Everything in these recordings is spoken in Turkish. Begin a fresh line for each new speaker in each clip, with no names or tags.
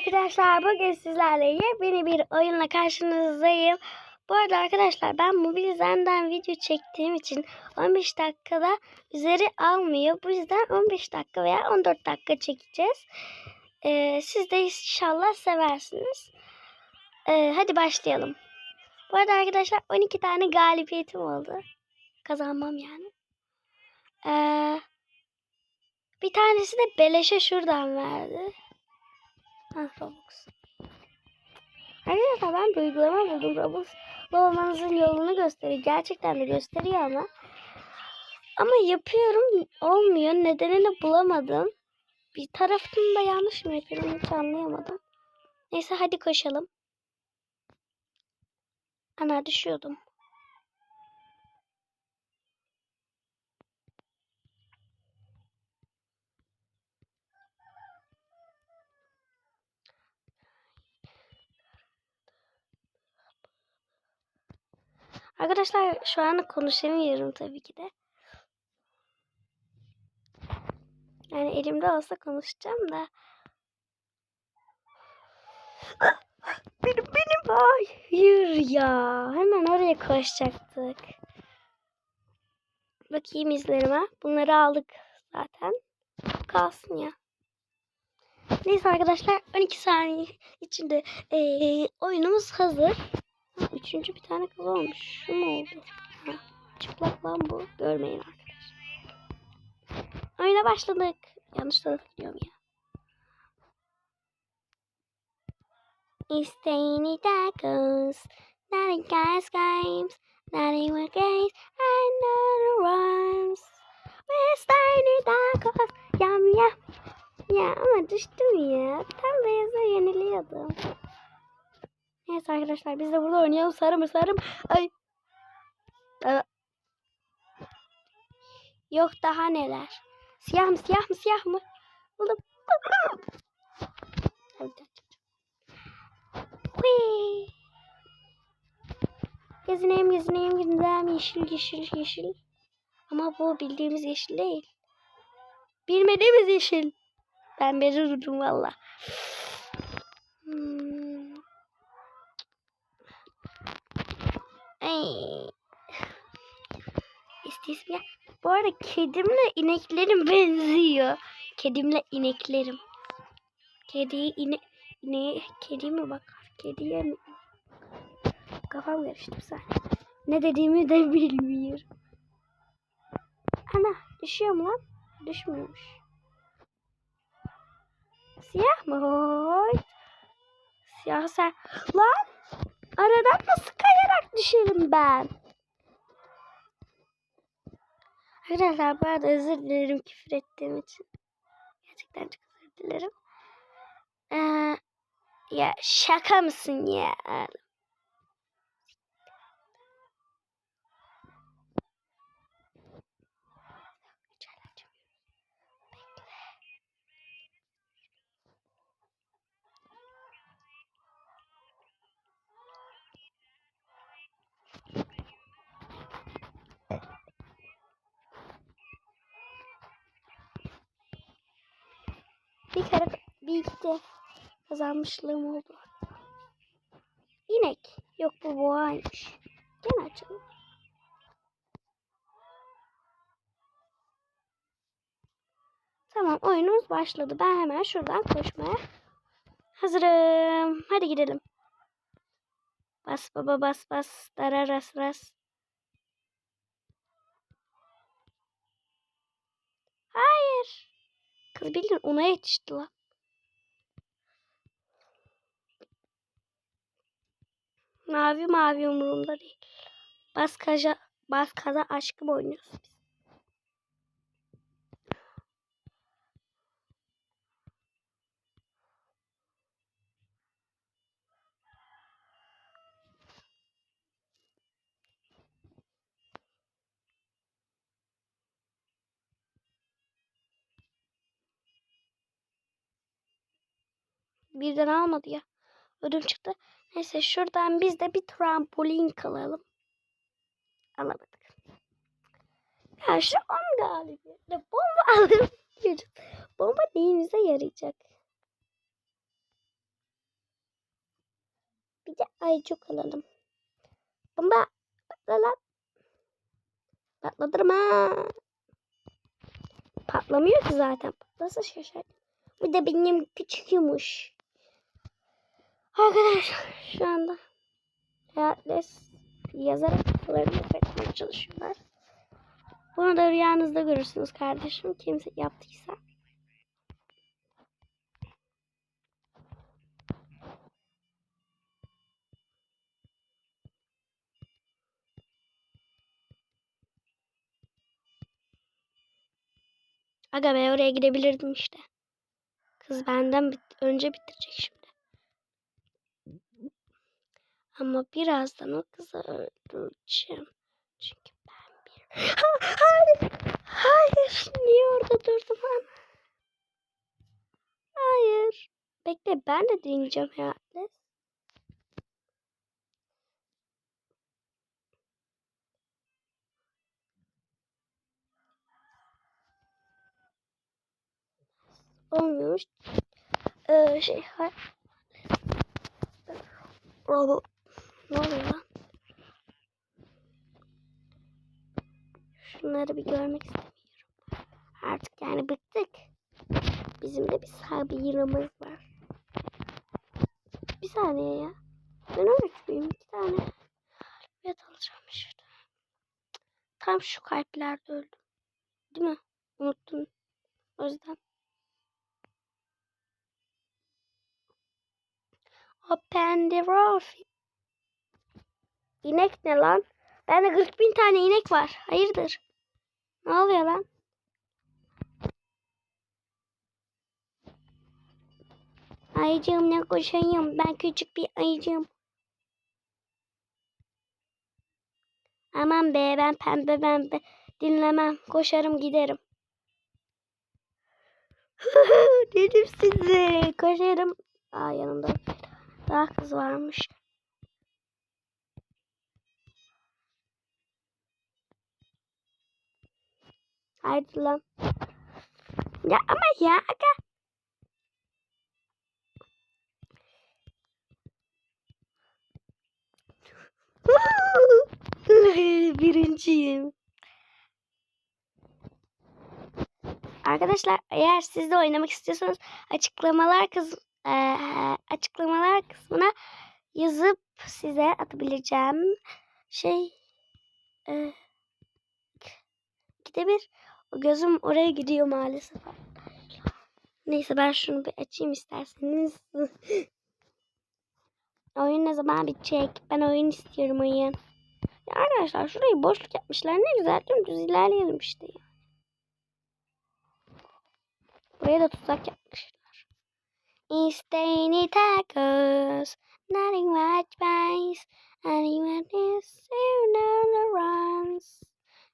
arkadaşlar bugün sizlerle yepyeni bir oyunla karşınızdayım. Bu arada arkadaşlar ben Mobilizenden video çektiğim için 15 dakikada üzeri almıyor. Bu yüzden 15 dakika veya 14 dakika çekeceğiz. Ee, siz de inşallah seversiniz. Ee, hadi başlayalım. Bu arada arkadaşlar 12 tane galibiyetim oldu. Kazanmam yani. Ee, bir tanesi de beleşe şuradan verdi. Hah Robux. Arkadaşlar ben bir uygulama buldum. Robux olmanızın yolunu gösteriyor. Gerçekten de gösteriyor ama. Ama yapıyorum olmuyor. Nedenini bulamadım. Bir tarafında yanlış mı yapıyorum hiç anlayamadım. Neyse hadi koşalım. Ana düşüyordum. Arkadaşlar şu an konuşamıyorum tabii ki de. Yani elimde olsa konuşacağım da. Benim benim hayır ya. Hemen oraya koşacaktık. Bakayım izlerime. Bunları aldık zaten. Kalsın ya. Neyse arkadaşlar 12 saniye içinde eee, oyunumuz hazır. Üçüncü bir tane kız olmuş. Şu mu oldu? Ha, çıplak lan bu. Görmeyin arkadaşlar. Oyuna başladık. Yanlış tarafa gidiyorum ya. It's tiny tacos, naughty guys games, naughty work games, and naughty runs. It's tiny tacos, yum yum. Ya ama düştüm ya. Tam beyaza yeniliyordum. Neyse arkadaşlar biz de burada oynayalım. Sarı mı sarı mı? Ay. Aa. Yok daha neler. Siyah mı siyah mı siyah mı? Buldum. Gezineyim gezineyim gezineyim yeşil yeşil yeşil. Ama bu bildiğimiz yeşil değil. Bilmediğimiz yeşil. Ben beri durdum valla. Hmm. Ay. Ya. Bu arada kedimle ineklerim benziyor. Kedimle ineklerim. Kediye ine ineğe kedi mi bakar? Kediye mi? Kafam karıştı bir saniye. Ne dediğimi de bilmiyorum. Ana düşüyor mu lan? Düşmüyormuş. Siyah mı? Siyah sen. Lan! Aradan nasıl kayarak düşerim ben? Arkadaşlar bu arada özür dilerim küfür ettiğim için. Gerçekten çok özür dilerim. Ee, ya şaka mısın ya? Bir kere bir iki de kazanmışlığım oldu. İnek. Yok bu boğaymış. Gene açalım. Tamam oyunumuz başladı. Ben hemen şuradan koşmaya hazırım. Hadi gidelim. Bas baba bas bas. Dararas ras. Hayır. Kız bildin ona yetişti lan. Mavi mavi umurumda değil. Bas kaza, bas kaza aşkım oynuyoruz biz. Birden almadı ya. Ödüm çıktı. Neyse şuradan biz de bir trampolin kalalım. Alamadık. Ya şu an galibiyette bomba aldım. Bomba neyimize yarayacak? Bir de ayıcık alalım. Bomba. Patla lan. Patlatırım ha. Patlamıyor ki zaten. Nasıl şaşır? Bu da benim küçük yumuş. Arkadaşlar şu anda Heartless yazarak kafalarını kaçmaya çalışıyorlar. Bunu da rüyanızda görürsünüz kardeşim. Kimse yaptıysa. Aga be oraya gidebilirdim işte. Kız benden bit önce bitirecek şimdi. Ama birazdan o kızı öldüreceğim. Çünkü ben bir... Ha, hayır! Hayır! Niye orada durdum ben? Hayır. Bekle ben de deneyeceğim herhalde. Olmuyormuş. Ee, şey hay. Ne oluyor lan? Şunları bir görmek istemiyorum. Artık yani bıktık. Bizim de bir sabirimiz var. Bir saniye ya. Ben oruçluyum. iki tane. Evet alacağım şurada. Tam şu kalplerde öldüm. Değil mi? Unuttum. O yüzden. Open the roof. İnek ne lan? Bende 40 bin tane inek var. Hayırdır? Ne oluyor lan? Ayıcığım ne koşayım? Ben küçük bir ayıcığım. Aman be ben pembe pembe dinlemem. Koşarım giderim. Dedim size. Koşarım. Aa yanımda daha kız varmış. Haydi lan. Ya ama ya aga. Birinciyim. Arkadaşlar eğer siz de oynamak istiyorsanız açıklamalar kız e, açıklamalar kısmına yazıp size atabileceğim şey e, gidebilir. O gözüm oraya gidiyor maalesef. Neyse ben şunu bir açayım isterseniz. oyun ne zaman bitecek? Ben oyun istiyorum oyun. Ya arkadaşlar şurayı boşluk yapmışlar. Ne güzel dümdüz ilerleyelim işte ya. Buraya da tuzak yapmışlar. İsteğini tacos. Nothing much bites. Anyone is sooner runs.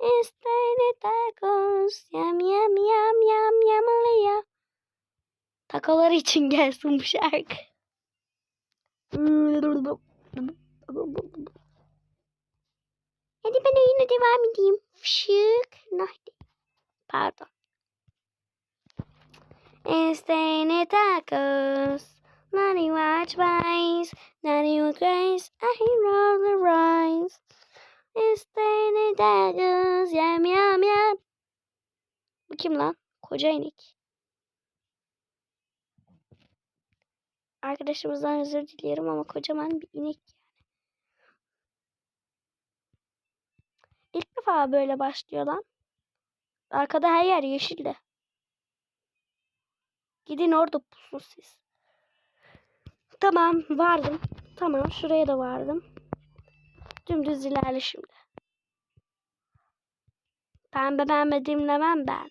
İsteğini tacos. Yam yam yam yam yamalıyor. Takolar için gelsin bu şarkı. Hadi ben oyuna devam edeyim. Şık. Nahdi. Pardon. Estene tacos. Nani watch bites. Nani with grace. I roll the rise. Estene tacos. Yam yam yam. Bu kim lan? Koca inek. Arkadaşımızdan özür dilerim ama kocaman bir inek yani. İlk defa böyle başlıyor lan. Arkada her yer yeşildi. Gidin orada pusun siz. Tamam vardım. Tamam şuraya da vardım. Dümdüz ilerle şimdi. Pembe pembe dimlemem ben.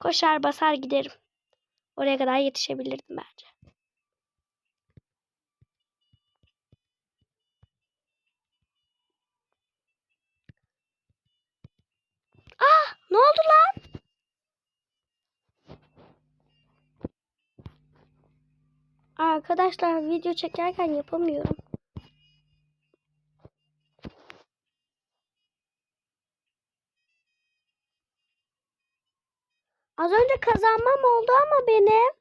Koşar basar giderim. Oraya kadar yetişebilirdim bence. Ah ne oldu lan? Arkadaşlar video çekerken yapamıyorum. Az önce kazanmam oldu ama benim.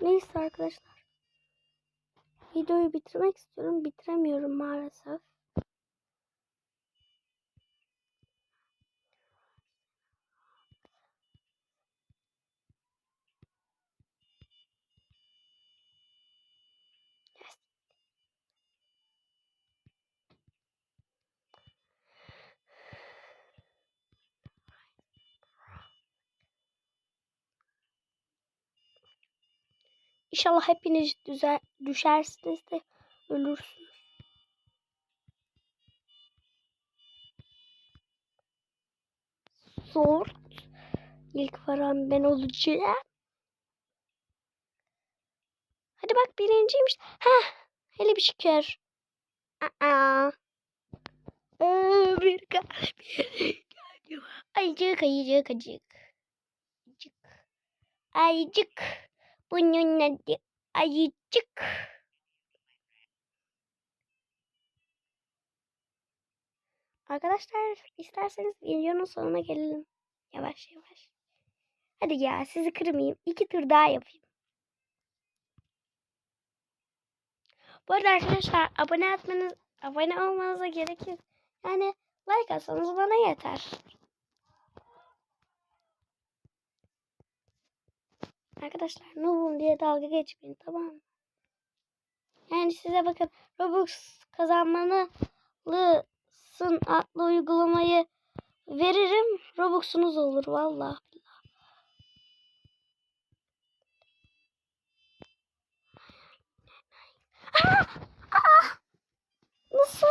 Neyse arkadaşlar. Videoyu bitirmek istiyorum. Bitiremiyorum maalesef. İnşallah hepiniz düşersiniz de ölürsünüz. Sort. İlk varan ben olacağım. Hadi bak birinciymiş. Heh. Hele bir şükür. Aa. Ee, bir kalp. Ayıcık ayıcık ayıcık. Ayıcık. Ayıcık. Bunun adı ayıcık. Arkadaşlar isterseniz videonun sonuna gelelim. Yavaş yavaş. Hadi ya sizi kırmayayım. İki tur daha yapayım. Bu arada arkadaşlar abone atmanız, abone olmanıza gerek yok. Yani like atsanız bana yeter. Arkadaşlar noobum diye dalga geçmeyin tamam mı? Yani size bakın Robux kazanmalısın adlı uygulamayı veririm. Robux'unuz olur vallahi. Aa! Aa! Nasıl?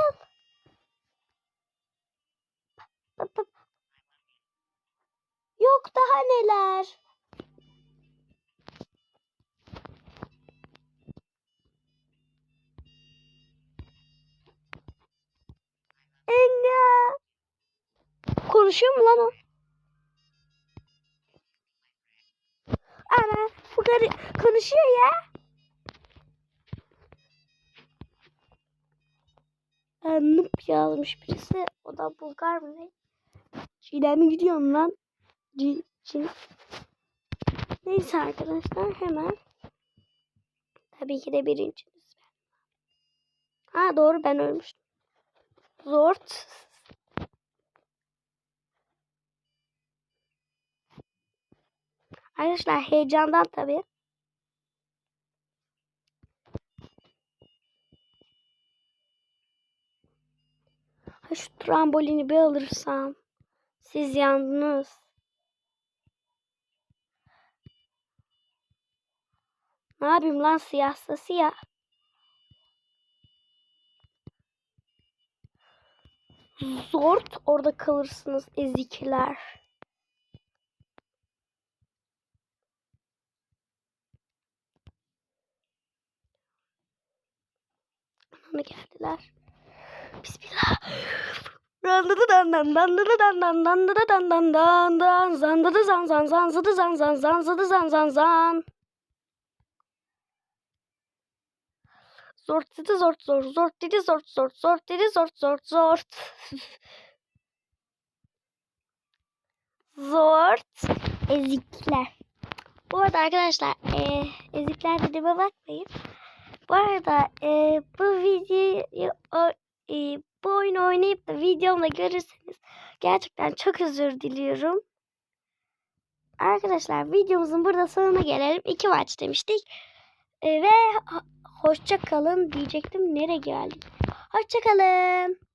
Yok daha neler. Konuşuyor mu lan o? Ana bu karı konuşuyor ya. Nup yazmış birisi. O da Bulgar mı ne? Çiğdem mi gidiyorsun lan? Çin. Neyse arkadaşlar hemen. Tabii ki de birincimiz. Ha doğru ben ölmüştüm. Zort. Arkadaşlar heyecandan tabii. Şu trambolini bir alırsam. Siz yandınız. Ne yapayım lan siyahsa siyah. Zort orada kalırsınız ezikler. Bana geldiler. Bismillah. Randıdı dan dan dandıdı dan dan dandıdı dan dan dan dan zandıdı zan zan zanzıdı zan zan zanzıdı zan zan zan. Zort dedi zort zor zort dedi zort zort zort dedi zort zort zort. Zort ezikler. Bu arada arkadaşlar e, ezikler dediğime bakmayın. Bu arada e, bu videoyu o, e, bu oyunu oynayıp da videomda görürseniz gerçekten çok özür diliyorum. Arkadaşlar videomuzun burada sonuna gelelim. İki maç demiştik. E, ve hoşça kalın diyecektim. Nereye geldik? Hoşça kalın.